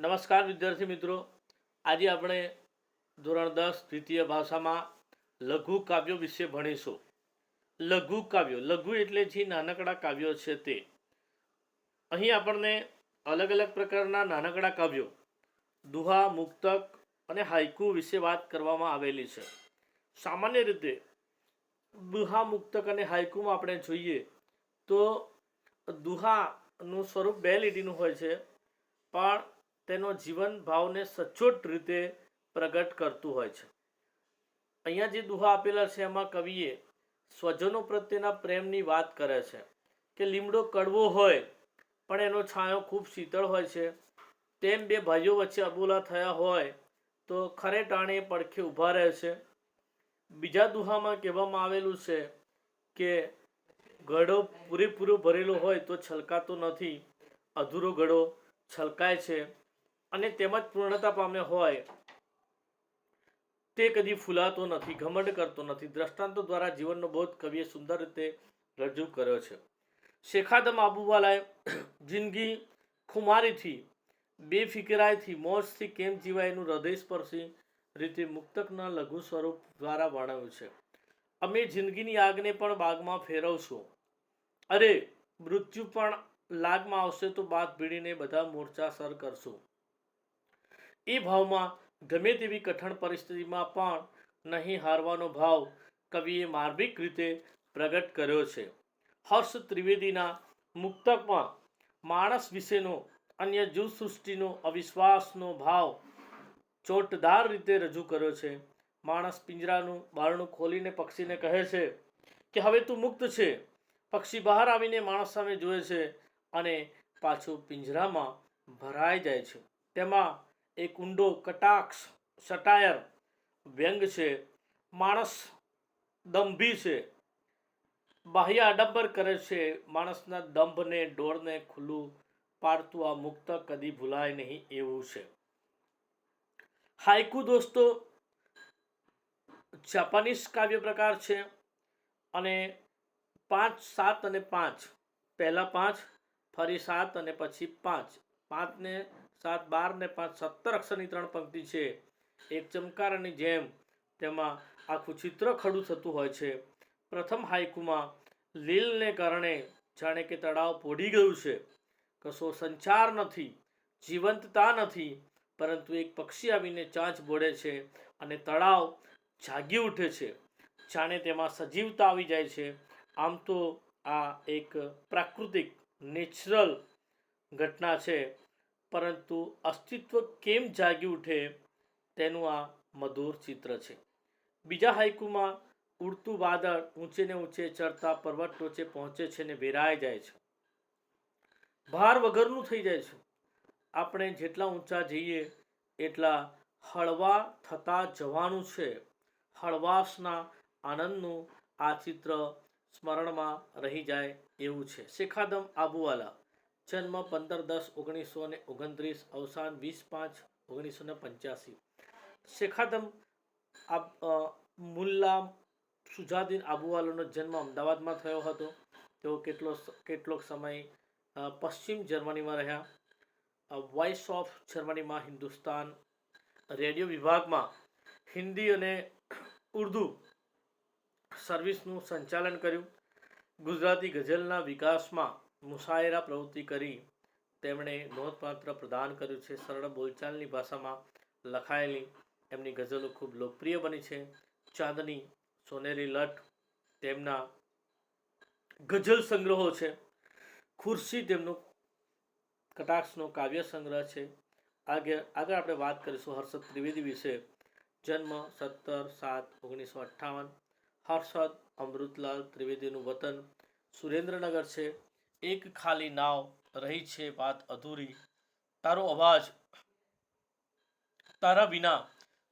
નમસ્કાર વિદ્યાર્થી મિત્રો. આજે આપણે ધોરણ દસ દ્વિતીય ભાષામાં લઘુ કાવ્યો વિશે ભણીશું. લઘુ કાવ્યો. લઘુ એટલે જે નાનકડા કાવ્યો છે તે. અહીં આપણને અલગ અલગ પ્રકારના નાનકડા કાવ્યો, દુહા, મુક્તક અને હાઇકુ વિશે વાત કરવામાં આવેલી છે. સામાન્ય રીતે દુહા, મુક્તક અને હાઇકુમાં આપણે જોઈએ તો દુહાનું સ્વરૂપ બે લીટીનું હોય છે. પણ તેનો જીવન ભાવને સચોટ રીતે પ્રગટ કરતું હોય છે. અહીંયા જે દુહા આપેલા છે, એમાં કવિએ સ્વજનો પ્રત્યેના પ્રેમની વાત કરે છે કે લીમડો કડવો હોય, પણ એનો છાંયો ખૂબ શીતળ હોય છે. તેમ બે ભાઈઓ વચ્ચે અબોલા થયા હોય, તો ખરે ટાણે પડખે ઊભા રહે છે. બીજા દુહામાં કહેવામાં આવેલું છે કે ઘડો પૂરેપૂરો ભરેલો હોય તો છલકાતો નથી, અધૂરો ઘડો છલકાય છે. અને તેમજ પૂર્ણતા પામે હોય, તે કદી ફૂલાતો નથી, ઘમંડ કરતો નથી. દ્રષ્ટાંતો દ્વારા જીવનનો બોધ કવિએ સુંદર રીતે રજૂ કર્યો છે. શેખાદમ આબુવાલાએ જિંદગી ખુમારીથી બેફિકરાઈથી મોજથી કેમ જીવાય એનું હૃદયસ્પર્શી રીતે મુક્તકના લઘુ સ્વરૂપ દ્વારા વર્ણવ્યું છે. અમે જિંદગીની આગને પણ બાગમાં ફેરવશું. અરે, મૃત્યુ પણ લાગમાં આવશે તો બાદ ભીડીને બધા મોરચા સર કરશું. એ ભાવમાં ગમે તેવી કઠણ પરિસ્થિતિમાં પણ નહીં હારવાનો ભાવ કવિએ માર્મિક રીતે પ્રગટ કર્યો છે. હર્ષ ત્રિવેદીના મુક્તકમાં માણસ વિશેનો, અન્ય જીવ સૃષ્ટિનો અવિશ્વાસનો ભાવ ચોટદાર રીતે રજૂ કર્યો છે. માણસ પિંજરાનું બારણું ખોલીને પક્ષીને કહે છે કે, હવે તું મુક્ત છે. પક્ષી બહાર આવીને માણસ સામે જુએ છે અને પાછું પિંજરામાં ભરાઈ જાય છે. તેમાં એક ઊંડો કટાક્ષ, સટાયર, વ્યંગ છે, માણસ દંભી છે. બાહ્ય આડંબર કરે છે. માણસના દંભને ડોળને ખુલ્લું પાડતું આ મુક્ત કદી ભૂલાય નહીં એવું છે. હાઇકુ દોસ્તો, જાપાનીઝ કાવ્ય પ્રકાર છે અને પાંચ, સાત અને પાંચ. પહેલા પાંચ, ફરી સાત અને પછી પાંચ. પાંચ ને સાત, બાર ને પાંચ, સત્તર અક્ષરની ત્રણ પંક્તિ છે. એક ચમકારાની જેમ તેમાં આખું ચિત્ર ખડું થતું હોય છે. પ્રથમ હાઇકુમાં લીલને કારણે જાણે કે તળાવ પોડી ગયું છે. કશો સંચાર નથી, જીવંતતા નથી, પરંતુ એક પક્ષી આવીને ચાંચ બોડે છે અને તળાવ જાગી ઉઠે છે. જાણે તેમાં સજીવતા આવી જાય છે. આમ તો આ એક પ્રાકૃતિક, નેચરલ ઘટના છે. પરંતુ અસ્તિત્વ કેમ જાગી ઉઠે તેનું આ મધુર ચિત્ર છે. બીજા હાઇકુમાં ઉડતું વાદળ ઊંચે ને ઊંચે ચડતા પર્વત ટોચે પહોંચે છે ને વેરાઈ જાય છે. ભાર વગરનું થઈ જાય છે. આપણે જેટલા ઊંચા જઈએ એટલા હળવા થતા જવાનું છે. હળવાશના આનંદનું આ ચિત્ર સ્મરણમાં રહી જાય એવું છે. શેખાદમ આબુવાલા. જન્મ પંદર દસ ઓગણીસો ને ઓગણત્રીસ, અવસાન વીસ પાંચ ઓગણીસો ને પંચ્યાસી. શેખાદમ મુલ્લા સુજાદીન આબુવાલોનો જન્મ અમદાવાદમાં થયો હતો. તેઓ કેટલો કેટલોક સમય પશ્ચિમ જર્મનીમાં રહ્યા. વોઇસ ઓફ જર્મનીમાં હિન્દુસ્તાન રેડિયો વિભાગમાં હિન્દી અને ઉર્દુ સર્વિસનું સંચાલન કર્યું. ગુજરાતી ગઝલના વિકાસમાં મુશાયરા પ્રવૃત્તિ કરી તેમણે નોંધપાત્ર પ્રદાન કર્યું છે. સરળ બોલચાલની ભાષામાં લખાયેલી એમની ગઝલો ખૂબ લોકપ્રિય બની છે. ચાંદની, સોનેરી લટ, તેમના ગઝલ સંગ્રહો છે. ખુરશી તેમનો કટાક્ષનો કાવ્ય સંગ્રહ છે. આગળ આગળ આપણે વાત કરીશું હર્ષદ ત્રિવેદી વિશે. જન્મ સત્તર સાત ઓગણીસો અઠ્ઠાવન. હર્ષદ અમૃતલાલ ત્રિવેદીનું વતન સુરેન્દ્રનગર છે. એક ખાલી નાવ રહી છે વાત અધૂરી. તારો અવાજ તારા વિના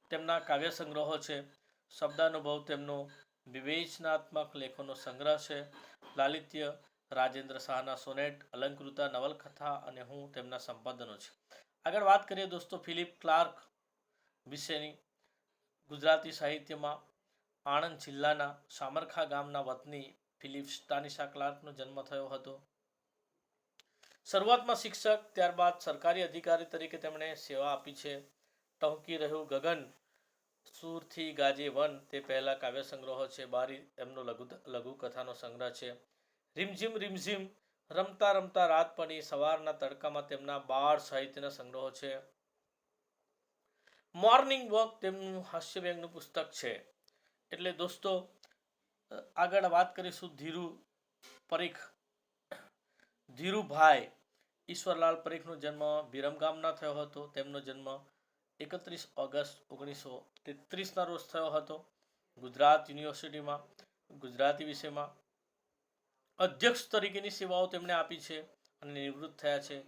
તેમના કાવ્ય સંગ્રહો છે. શબ્દાનુભવ તેમનો વિવેચનાત્મક લેખોનો સંગ્રહ છે. લાલિત્ય, રાજેન્દ્ર શાહના સોનેટ, અલંકૃતા, નવલકથા અને હું તેમના સંપાદનો છે. આગળ વાત કરીએ દોસ્તો ફિલિપ ક્લાર્ક વિશેની. ગુજરાતી સાહિત્યમાં આણંદ જિલ્લાના સામરખા ગામના વતની ફિલિપ સ્ટાનિશા ક્લાર્કનો જન્મ થયો હતો. શરૂઆતમાં શિક્ષક, ત્યારબાદ સરકારી અધિકારી તરીકે તેમણે સેવા આપી છે. ટહુકી રહ્યું ગગન, સુરથી ગાજે વન, તે પહેલાં કાવ્ય સંગ્રહો છે. બારી એમનો લઘુ લઘુકથાનો સંગ્રહ છે. રીમઝીમ રીમઝીમ, રમતા રમતા રાત પડી. સવારના તડકામાં તેમના બાળ સાહિત્યના સંગ્રહો છે. મોર્નિંગ વોક તેમનું હાસ્યવ્યંગનું પુસ્તક છે. એટલે દોસ્તો આગળ વાત કરીશું ધીરુ પરીખ ધીરુભાઈ ઈશ્વરલાલ પરીખનો જન્મ વિરમગામના થયો હતો. તેમનો જન્મ એકત્રીસ ઓગસ્ટ ઓગણીસો તેત્રીસના રોજ થયો હતો. ગુજરાત યુનિવર્સિટીમાં, ગુજરાતી વિષયમાં અધ્યક્ષ તરીકેની સેવાઓ તેમણે આપી છે અને નિવૃત્ત થયા છે.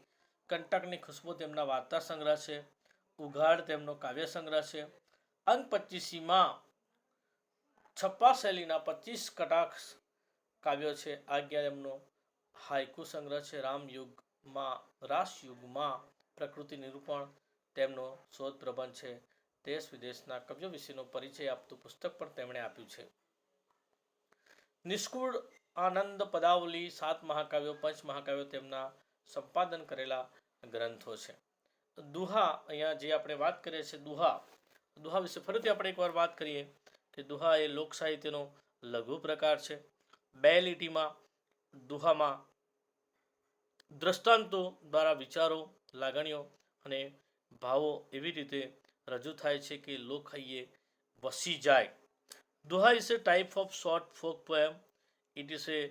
કંટકની ખુશ્બુ તેમના વાર્તા સંગ્રહ છે. ઉઘાડ તેમનો કાવ્ય સંગ્રહ છે. અંક પચીસીમાં છપ્પા શૈલીના પચીસ કટાક્ષ કાવ્યો છે. આજ્ઞા એમનો હાઇકુ સંગ્રહ છે. રામયુગમાં રાસયુગમાં પ્રકૃતિ નિરૂપણ તેમનો શોધ પ્રબંધ છે. દેશ વિદેશના કવ્યો વિશેનો પરિચય આપતું પુસ્તક પણ તેમણે આપ્યું છે. નિષ્કુળ આનંદ પદાવલી સાત મહાકાવ્યો, પંચ મહાકાવ્યો તેમના સંપાદન કરેલા ગ્રંથો છે. દુહા, અહીંયા જે આપણે વાત કરીએ છીએ દુહા દુહા વિશે ફરીથી આપણે એકવાર વાત કરીએ કે દુહા એ લોક સાહિત્યનો લઘુ પ્રકાર છે. બે લીટીમાં દુહામાં દ્રષ્ટાંતો દ્વારા વિચારો લાગણીઓ અને ભાવો એવી રીતે રજૂ થાય છે કે લોકહૈયે વસી જાય duha is a type of short folk poem. It is a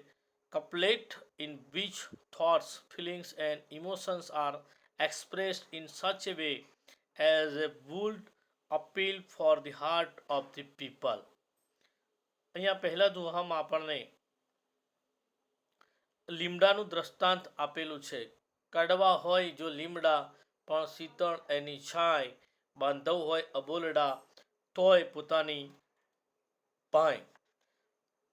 couplet in which thoughts, feelings, and emotions are expressed in such a way as a would appeal for the heart of the people. અહીંયા પહેલા દુહામાં આપણને લીમડાનું દ્રષ્ટાંત આપેલું છે. કડવા હોય જો લીમડા, પણ શીતળ એની છાંય. બાંધવ હોય અબોલડા, તોય પોતાની પાય.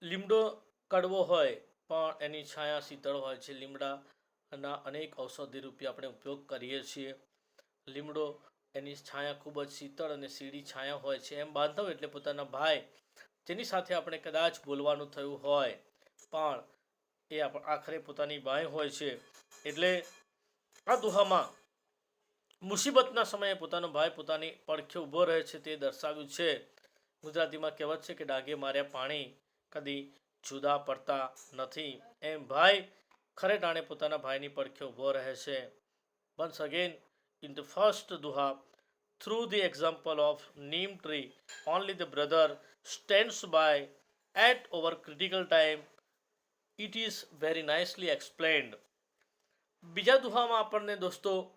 લીમડો કડવો હોય, પણ એની છાયા શીતળ હોય છે. લીમડાના અનેક ઔષધિ રૂપે આપણે ઉપયોગ કરીએ છીએ. લીમડો એની છાયા ખૂબ જ શીતળ અને સીડી છાયા હોય છે. એમ બાંધવ એટલે પોતાના ભાઈ, જેની સાથે આપણે કદાચ બોલવાનું થયું હોય. પણ એ આખરે પોતાની બાય હોય છે. એટલે આ દુહામાં મુસીબતના સમયે પોતાનો ભાઈ પોતાની પડખે ઊભો રહે છે તે દર્શાવ્યું છે. ગુજરાતીમાં કહેવત છે કે ડાઘે માર્યા પાણી કદી જુદા પડતા નથી. એમ ભાઈ ખરે ટાણે પોતાના ભાઈની પડખે ઊભો રહે છે. Once again in the first duha through the example of neem tree only the brother stands by at over critical time it is very nicely explained બીજા દુહામાં આપણને દોસ્તો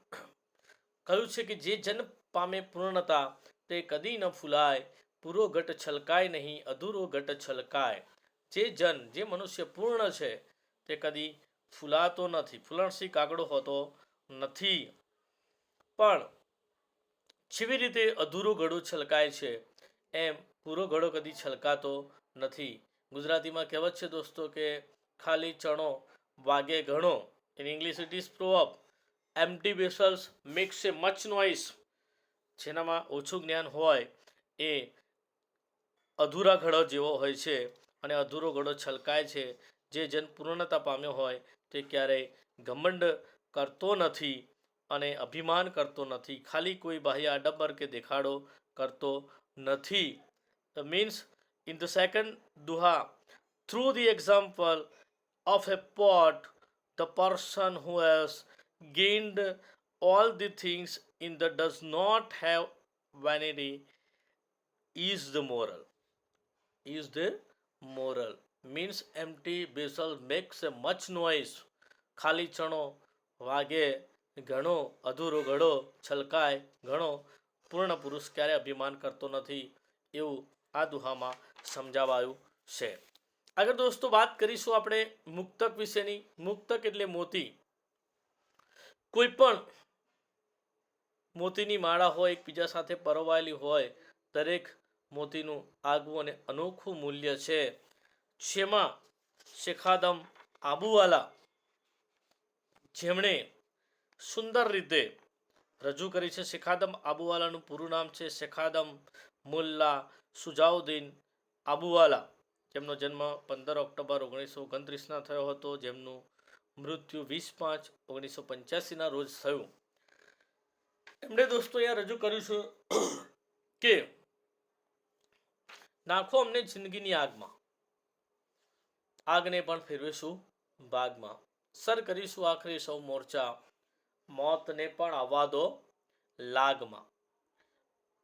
કહ્યું છે કે જે જન પામે પૂર્ણતા તે કદી ન ફૂલાય. પૂરો ઘટ છલકાય નહીં, અધૂરો ઘટ છલકાય. જે જન, જે મનુષ્ય પૂર્ણ છે, તે કદી ફૂલાતો નથી. ફૂલણસી કાગડો હોતો નથી. પણ જેવી રીતે અધૂરો ઘડો છલકાય છે. એમ પૂરો ઘડો કદી છલકાતો નથી. ગુજરાતીમાં કહેવત છે દોસ્તો કે ખાલી ચણો વાગે ઘણો. In English it is proverb empty vessels makes a much noise જેનામાં ઓછું જ્ઞાન હોય એ અધૂરા ઘડો જેવો હોય છે અને અધૂરો ઘડો છલકાય છે. જે જન પૂર્ણતા પામ્યો હોય તે ક્યારેય ઘમંડ કરતો નથી અને અભિમાન કરતો નથી. ખાલી કોઈ બાહ્ય આડંબર કે દેખાડો કરતો નથી. Means in the second duha through the example of a pot, the person who has gained all the things in the does not have vanity is the moral. Is the moral. Means empty vessel makes a much noise. ખાલી ચણો વાગે ઘણો અધૂરો ઘડો છલકાય ઘણો પૂર્ણ પુરુષ ક્યારે અભિમાન કરતો નથી એવું આ દુહામાં સમજાવાયું છે આગળ દોસ્તો, વાત કરીશું આપણે મુક્તક વિશેની. મુક્તક એટલે મોતી. કોઈ પણ મોતીની માળા હોય, એકબીજા સાથે પરોવાયેલી હોય, દરેક મોતીનું આગવું અને અનોખું મૂલ્ય છે. જેમાં શેખાદમ આબુવાલા જેમણે સુંદર રીતે રજૂ કરી છે. શેખાદમ આબુવાલાનું પૂરું નામ છે શેખાદમ મુલ્લા સુજાઉદ્દીન આબુવાલા. જેમનો જન્મ પંદર ઓક્ટોબર ઓગણીસો ઓગણત્રીસના થયો હતો, જેમનું મૃત્યુ વીસ પાંચ ઓગણીસો પંચ્યાસીના રોજ થયું. એમણે દોસ્તો, અહીંયા રજૂ કર્યું છે કે નાખો અમને જિંદગીની આગમાં. આગને પણ ફેરવીશું બાગમાં સર, કરીશું આખરે સૌ મોરચા. મોતને પણ આવવા દો લાગમાં.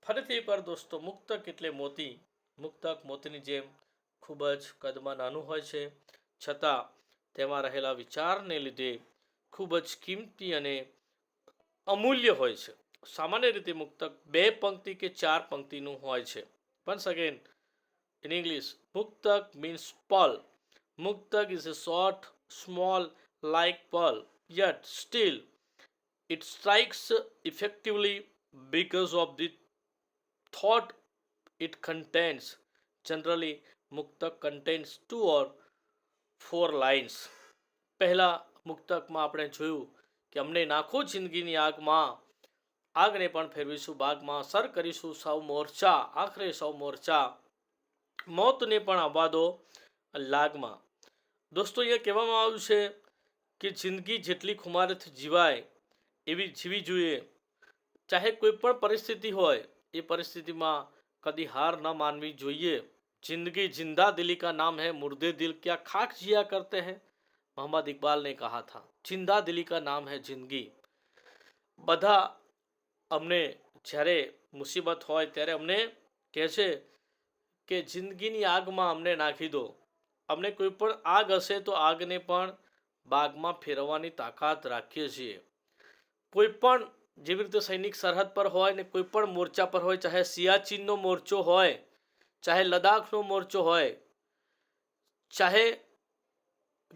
ફરીથી પર દોસ્તો, મુક્તક એટલે મોતી. મુક્તક, મોતીની જેમ ખૂબ જ કદમાં નાનું હોય છે છતાં તેમાં રહેલા વિચારને લીધે ખૂબ જ કિંમતી અને અમૂલ્ય હોય છે સામાન્ય રીતે મુક્તક બે પંક્તિ કે ચાર પંક્તિનું હોય છે once again in english muktak means pearl muktak is a short small like pearl yet still it strikes effectively because of the thought it contains generally muktak contains two or four lines પહેલાં મુક્તકમાં આપણે જોયું કે અમને નાખો જિંદગીની આગમાં. આગને પણ ફેરવીશું બાગમાં. સર કરીશું સૌ મોરચા. આખરે સૌ મોરચા. મોતને પણ અબાદો લાગમાં. દોસ્તો, અહીંયા કહેવામાં આવ્યું છે કે જિંદગી જેટલી ખુમારથી જીવાય એવી જીવી જોઈએ. ચાહે કોઈ પણ પરિસ્થિતિ હોય, એ પરિસ્થિતિમાં કદી હાર ન માનવી જોઈએ. जिंदगी जिंदा दिली का नाम है मुर्दे दिल क्या खाक जिया करते हैं मोहम्मद इकबाल ने कहा था जिंदा दिली का नाम है जिंदगी બધા અમને જ્યારે મુસીબત હોય ત્યારે અમને કહે છે કે જિંદગીની આગમાં અમને નાખી દો અમને કોઈ પણ આગ હશે તો આગને પણ બાગમાં ફેરવવાની તાકાત રાખીએ છીએ કોઈ પણ જેવી રીતે સૈનિક સરહદ પર હોય ને કોઈ પણ મોરચા પર હોય ચાહે સિયાચીનનો મોરચો હોય ચાહે લદાખનો મોરચો હોય, ચાહે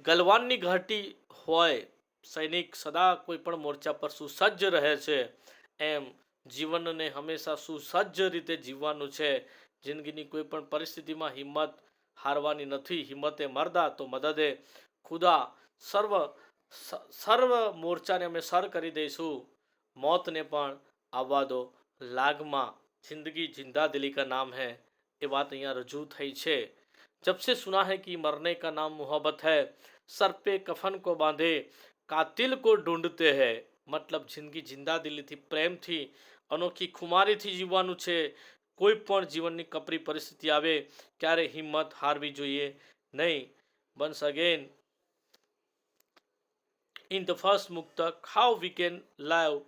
ગલવાનની ઘાટી હોય, સૈનિક સદા કોઈ પણ મોરચા પર સુસજ્જ રહે છે. એમ જીવનને હંમેશા સુસજ્જ રીતે જીવવાનું છે. જિંદગીની કોઈ પણ પરિસ્થિતિમાં હિંમત હારવાની નથી. હિંમતે મરદા તો મદદે. ખુદા સર્વ સર્વ મોરચાને અમે સર કરી દઈશું. મોતને પણ આવવા દો. લાગમાં જિંદગી જિંદા દિલી કા નામ है એ વાત અહીંયા રજૂ થઈ છે जब से सुना है कि मरने का नाम मोहब्बत है सर पे कफन को बांधे कातिल को ढूंढते हैं મતલબ જિંદગી જિંદા દિલીથી પ્રેમથી અનોખી ખુમારીથી જીવવાનું છે કોઈ પણ જીવનની કપરી પરિસ્થિતિ આવે ક્યારે હિંમત હારવી જોઈએ નહીં once again in the first muktak how we can live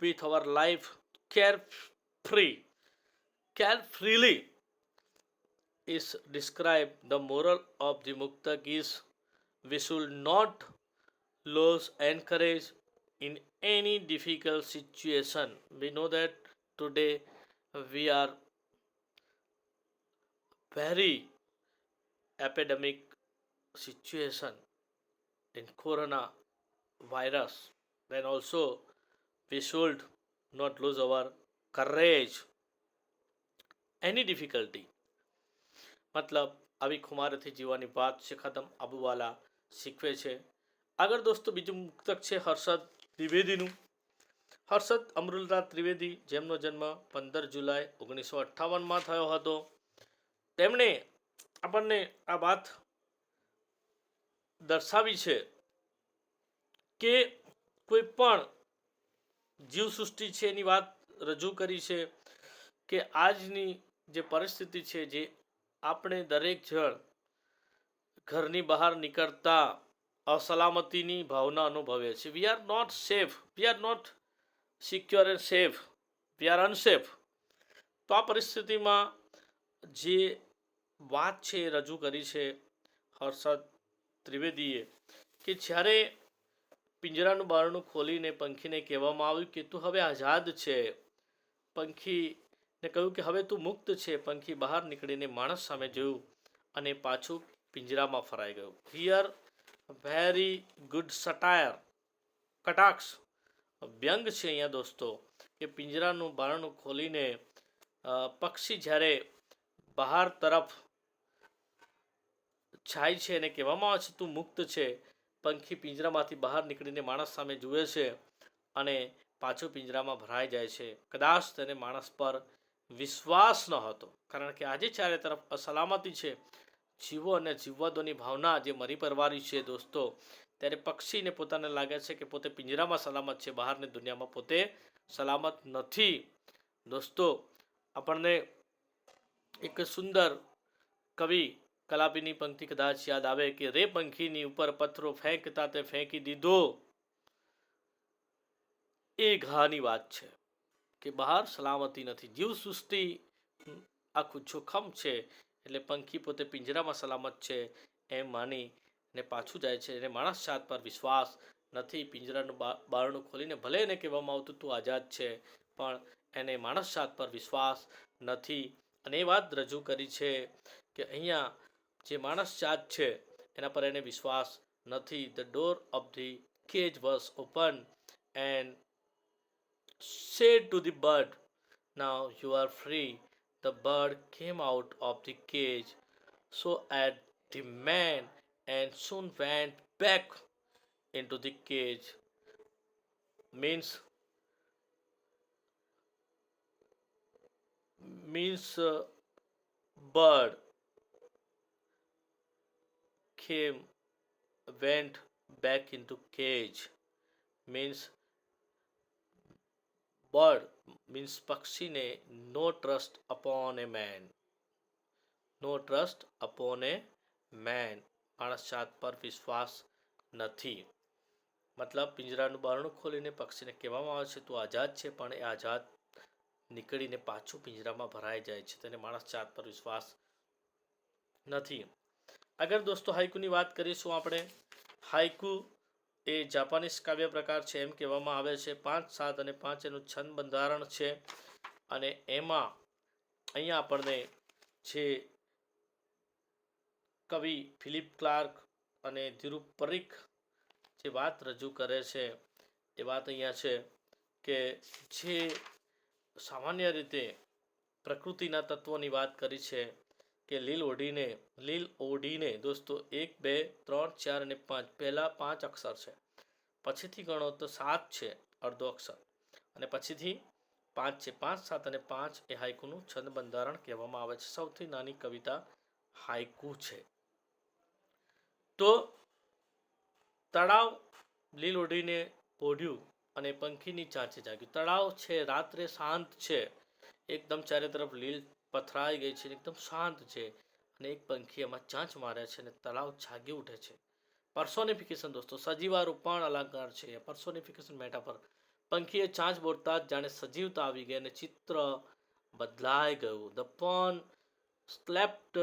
with our life carefree carefreely is described the moral of the muktak is we should not lose encourage in any difficult situation. We know that today we are very epidemic situation in corona virus then also we should not lose our courage. Any difficulty મતલબ આવી ખુમારથી જીવવાની વાત છે ખતમ. આબુવાલા શીખવે છે. આગળ દોસ્તો બીજું મુક્તક છે હર્ષદ ત્રિવેદીનું. હર્ષદ અમૃલતા ત્રિવેદી જેમનો જન્મ પંદર જુલાઈ ઓગણીસો અઠ્ઠાવનમાં થયો હતો. તેમણે આપણને આ વાત દર્શાવી છે કે કોઈ પણ જીવસૃષ્ટિ છે એની વાત રજૂ કરી છે કે આજની જે પરિસ્થિતિ છે જે આપણે દરેક જણ ઘરની બહાર નીકળતા અસલામતીની ભાવના અનુભવે છે we are not safe we are not secure and safe we are unsafe તો આ પરિસ્થિતિમાં જે વાત છે એ રજૂ કરી છે હર્ષદ ત્રિવેદીએ કે જ્યારે પિંજરાનું બારણું ખોલીને પંખીને કહેવામાં આવ્યું કે તું હવે આઝાદ છે પંખીને કહ્યું કે, હવે તું મુક્ત છે, પંખી બહાર નીકળીને માણસ સામે જોયું અને પાછું પિંજરામાં ફરાઈ ગયું. હિયર વેરી ગુડ સટાયર કટાક્ષ. વ્યંગ છે અહીંયા દોસ્તો, કે પિંજરાનું બારણું ખોલીને પક્ષી જ્યારે બહાર તરફ છાય છે અને કહેવામાં આવે છે, તું મુક્ત છે. પંખી પિંજરામાંથી બહાર નીકળીને માણસ સામે જુએ છે અને પાછો પિંજરામાં ભરાઈ જાય છે. કદાચ તેને માણસ પર વિશ્વાસ ન હતો. કારણ કે આજે ચારે તરફ અસલામતી છે. જીવો અને જીવવાદોની ભાવના જે મરી પરવારી છે દોસ્તો, ત્યારે પક્ષીને પોતાને લાગે છે કે પોતે પિંજરામાં સલામત છે, બહારની દુનિયામાં પોતે સલામત નથી. દોસ્તો, આપણને એક સુંદર કવિ કલાપીની પંક્તિ કદાચ યાદ આવે કે, રે પંખીની ઉપર પથ્થરો ફેંકતા તે ફેંકી દીધો. એ ઘાની વાત છે. કે બહાર સલામતી નથી. જીવ સૃષ્ટિ આખું જોખમ છે, એટલે પંખી પોતે પિંજરામાં સલામત છે એમ માની ને પાછું જાય છે. એને માણસ જાત પર વિશ્વાસ નથી. પિંજરાનું બારણું ખોલીને ભલે એને કહેવામાં આવતું તું આઝાદ છે, પણ એને માણસ જાત પર વિશ્વાસ નથી. અને એ વાત રજૂ કરી છે કે અહીંયા જે માણસ જાત છે, એના પર એને વિશ્વાસ નથી. The door of the cage was open and said to the bird, Now you are free. The bird came out of the cage, so at the man, and soon went back into the cage. Means means uh, bird came went back into cage means bird means પક્ષીને no trust upon a man no trust upon a man માણસ જાત પર વિશ્વાસ નથી. મતલબ પિંજરાનું બારણું ખોલીને પક્ષીને કહેવામાં આવે છે, તું આઝાદ છે, પણ એ આઝાદ નીકળીને પાછું પિંજરામાં ભરાઈ જાય છે. તેને માણસ જાત પર વિશ્વાસ નથી. આગળ દોસ્તો હાઈકુની વાત કરીશું આપણે. હાઈકુ એ જાપાનીઝ કાવ્ય પ્રકાર છે એમ કહેવામાં આવે છે. પાંચ સાત અને પાંચ એનું છંદ બંધારણ છે. અને એમાં અહીંયા આપણને જે કવિ ફિલિપ ક્લાર્ક અને ધીરુ પરીખ જે વાત રજૂ કરે છે, એ વાત અહીંયા છે કે જે સામાન્ય રીતે પ્રકૃતિના તત્વોની વાત કરી છે કે લીલ ઓઢીને લીલ ઓઢીને દોસ્તો એક, બે, ત્રણ, ચાર અને પાંચ, પહેલાં પાંચ અક્ષર છે. પછીથી ગણો તો સાત છે અડધો અક્ષર. અને પછીથી પાંચ છે પાંચ, સાત અને પાંચ એ હાઇકુનું છંદ બંધારણ કહેવામાં આવે છે. સૌથી નાની કવિતા હાઇકુ છે. તો તળાવ લીલ ઓઢીને ઓઢ્યું અને પંખીની ચાંચે જાગ્યું. તળાવ છે, રાત્રે શાંત છે. એકદમ ચારે તરફ લીલ પથરાઈ ગઈ છે એકદમ શાંત છે અને એક પંખી એમાં ચાંચ મારે છે અને તળાવ જાગી ઉઠે છે. પર્સોનિફિકેશન દોસ્તો સજીવારૂપણ અલંકાર છે. પર્સોનિફિકેશન મેટાફર પંખીએ ચાંચ બોલતા જ જાણે સજીવતા આવી ગઈ અને ચિત્ર બદલાઈ ગયું. The pan slept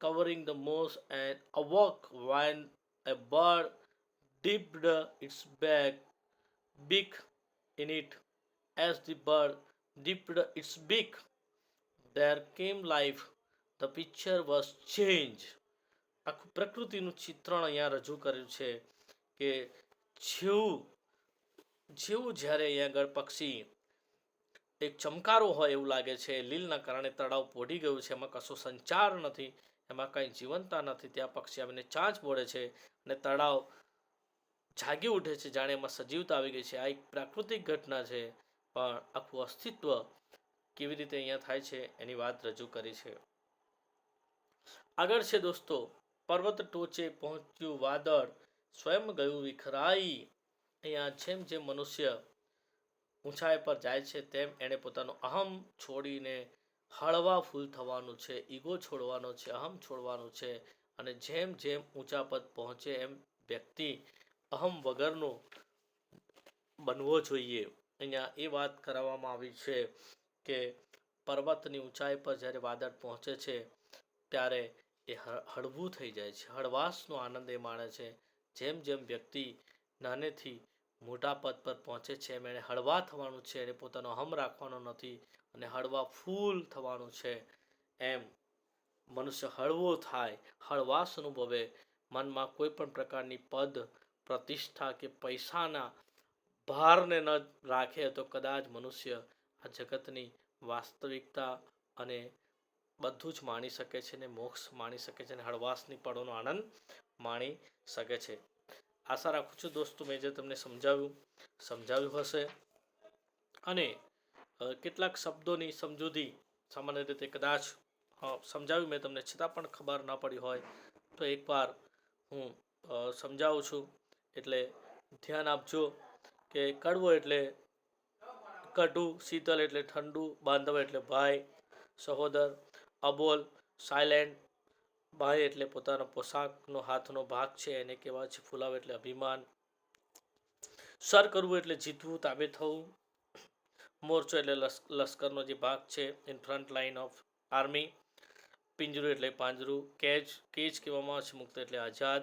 covering the moss and awoke when a bird dipped its back, beak in it. As the bird dipped its beak there came life. The picture was change આખું પ્રકૃતિનું ચિત્રણ અહીંયા રજૂ કર્યું છે કે જેવું જેવું જ્યારે અહીંયા આગળ પક્ષી એક ચમકારો હોય એવું લાગે છે, લીલના કારણે તળાવ પોઢી ગયું છે, એમાં કશો સંચાર નથી, એમાં કંઈ જીવનતા નથી, ત્યાં પક્ષી આવીને ચાંચ બોળે છે અને તળાવ જાગી ઉઠે છે, જાણે એમાં સજીવતા આવી ગઈ છે. આ એક પ્રાકૃતિક ઘટના છે, પણ આખું અસ્તિત્વ કેવી રીતે અહીંયા થાય છે એની વાત રજૂ કરી છે. આગળ છે દોસ્તો, પર્વત ટોચે પહોંચ્યું વાદળ, સ્વયં ગયું વિખરાઈ. અહીંયા જેમ જેમ મનુષ્ય ઊંચાઈ પર જાય છે તેમ એણે પોતાનો અહમ છોડીને હળવા ફૂલ થવાનું છે, ઈગો છોડવાનો છે, અહમ છોડવાનું છે અને જેમ જેમ ઊંચા પદ પહોંચે એમ વ્યક્તિ અહમ વગરનો બનવો જોઈએ. અહીંયા એ વાત કરાવવામાં આવી છે. કે પર્વતની ઊંચાઈ પર જ્યારે વાદળ પહોંચે છે, ત્યારે એ હળવું થઈ જાય છે. હળવાશનો આનંદ એ માણે છે. જેમ જેમ વ્યક્તિ નાનેથી મોટા પદ પર પહોંચે છે, એમ એણે હળવા થવાનું છે. એને પોતાનો હમ રાખવાનો નથી અને હળવા ફૂલ થવાનું છે. એમ મનુષ્ય હળવો થાય, હળવાશ અનુભવે, મનમાં કોઈ પણ પ્રકારની પદ, પ્રતિષ્ઠા કે પૈસાના ભારને ન રાખે તો કદાચ મનુષ્ય આ જગતની વાસ્તવિકતા અને બધું જ માણી શકે છે ને મોક્ષ માણી શકે છે અને હળવાશની પળોનો આનંદ માણી શકે છે. આશા રાખું છું દોસ્તો મેં જે તમને સમજાવ્યું સમજાવ્યું હશે. અને કેટલાક શબ્દોની સમજૂતી સામાન્ય રીતે કદાચ સમજાવ્યું મેં તમને છતાં પણ ખબર ન પડી હોય તો એકવાર હું સમજાવું છું. એટલે ધ્યાન આપજો કે કડવો એટલે કટુ શીતલ એટલે ઠંડુ, બાંધવ એટલે ભાઈ, સહોદર, અબોલ, સાયલેન્ટ ભાઈ એટલે પોતાનો પોશાકનો હાથનો ભાગ છે, એને કહેવાય છે ફુલાવ એટલે અભિમાન. સર કરવું એટલે જીતવું, તાબે થવું. મોરચો એટલે લશ્કરનો જે ભાગ છે in front line of army પિંજરું એટલે પાંજરું. કેજ કેજ કહેવામાં આવે છે, મુક્ત એટલે આઝાદ.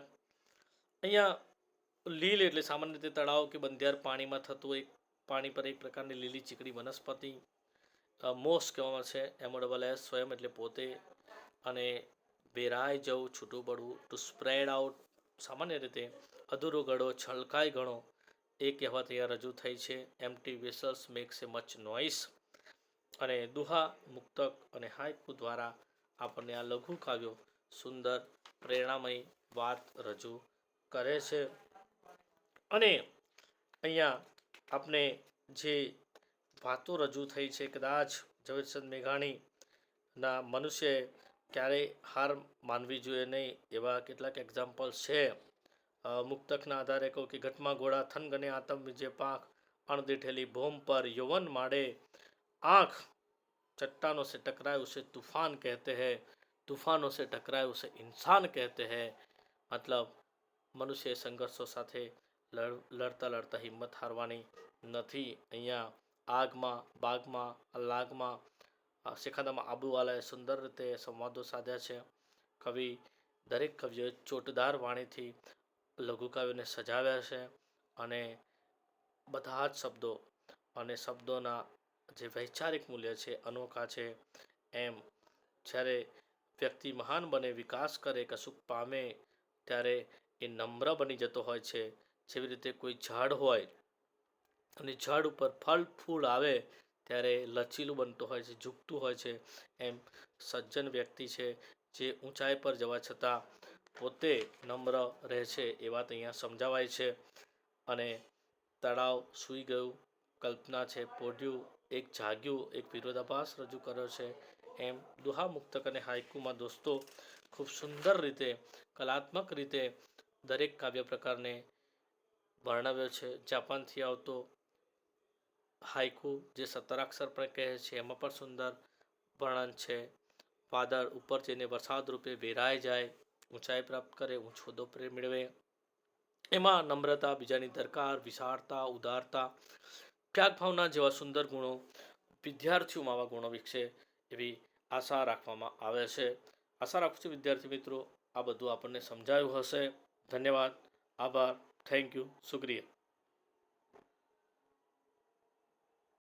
અહીંયા લીલ એટલે સામાન્ય રીતે તળાવ કે બંધિયાર પાણીમાં થતું એક પાણી પર એક પ્રકારની લીલી ચીકડી વનસ્પતિ મોસ કહેવામાં છે એમો ડબલ એસ સ્વયં એટલે પોતે, અને વેરાઈ જવું, છૂટું પડવું ટુ સ્પ્રેડ આઉટ સામાન્ય રીતે અધૂરો ગળો છલકાય ગણો, એ કહેવત અહીંયા રજૂ થઈ છે. Empty vessels makes a much noise અને દુહા મુક્તક અને હાઇકુ દ્વારા આપણને આ લઘુ કાવ્યો સુંદર, પ્રેરણામય વાત રજૂ કરે છે. અને અહીંયા આપણે જે વાતો રજૂ થઈ છે કદાચ ઝવેરચંદ મેઘાણીના મનુષ્ય ક્યારેય હાર માનવી જોઈએ નહીં એવા કેટલાક એક્ઝામ્પલ્સ છે અ, મુક્તકના આધારે કહું કે ઘટમાં ઘોડા થનગને આતમ વિજય પાંખ અણદેઠેલી ભૂમ પર યૌવન માડે आँख चट्टानों से टकराए उसे तूफान कहते हैं तूफानों से टकराए उसे इंसान कहते हैं मतलब મનુષ્ય સંઘર્ષો સાથે લડ લડતા લડતા હિંમત હારવાની નથી. અહીંયા આગમાં, બાગમાં, લાગમાં શેખાદામાં આબુવાલાએ સુંદર રીતે સંવાદો સાધ્યા છે. કવિ, દરેક કવિઓએ ચોટદાર વાણીથી લઘુકાવ્યોને સજાવ્યા છે અને બધા જ શબ્દો અને શબ્દોના જે વૈચારિક મૂલ્ય છે, અનોખા છે એમ. જ્યારે વ્યક્તિ મહાન બને, વિકાસ કરે, કશુંક પામે, ત્યારે એ નમ્ર બની જતો હોય છે. જેવી રીતે કોઈ ઝાડ હોય અને ઝાડ ઉપર ફળ, ફૂલ આવે ત્યારે લચીલું બનતું હોય છે, ઝૂકતું હોય છે. એમ સજ્જન વ્યક્તિ છે જે ઊંચાઈ પર જવા છતાં પોતે નમ્ર રહે છે એ વાત અહીંયા સમજાવાય છે. અને તળાવ સૂઈ ગયું, કલ્પના છે, પોઢ્યું, એક જાગ્યું, એક વિરોધાભાસ રજૂ કર્યો છે. એમ દુહા મુક્તક અને હાઇકુમાં દોસ્તો, ખૂબ સુંદર રીતે, કલાત્મક રીતે દરેક કાવ્ય પ્રકારને વર્ણવ્યો છે. જાપાનથી આવતો હાઇકુ જે સત્તરાક્ષર પણ કહે છે, એમાં પણ સુંદર વર્ણન છે. વાદળ ઉપર જઈને વરસાદ રૂપે વેરાઈ જાય, ઊંચાઈ પ્રાપ્ત કરે, ઊંચો પ્રેમ મેળવે. એમાં નમ્રતા, બીજાની દરકાર, વિશાળતા, ઉદારતા ત્યાગ ભાવના જેવા સુંદર ગુણો વિદ્યાર્થીઓમાં આવા ગુણો વિકસે એવી આશા રાખવામાં આવે છે. આશા રાખું છું વિદ્યાર્થી મિત્રો, આ બધું આપણને સમજાયું હશે. ધન્યવાદ. આભાર. Thank you. શુક્રિયા.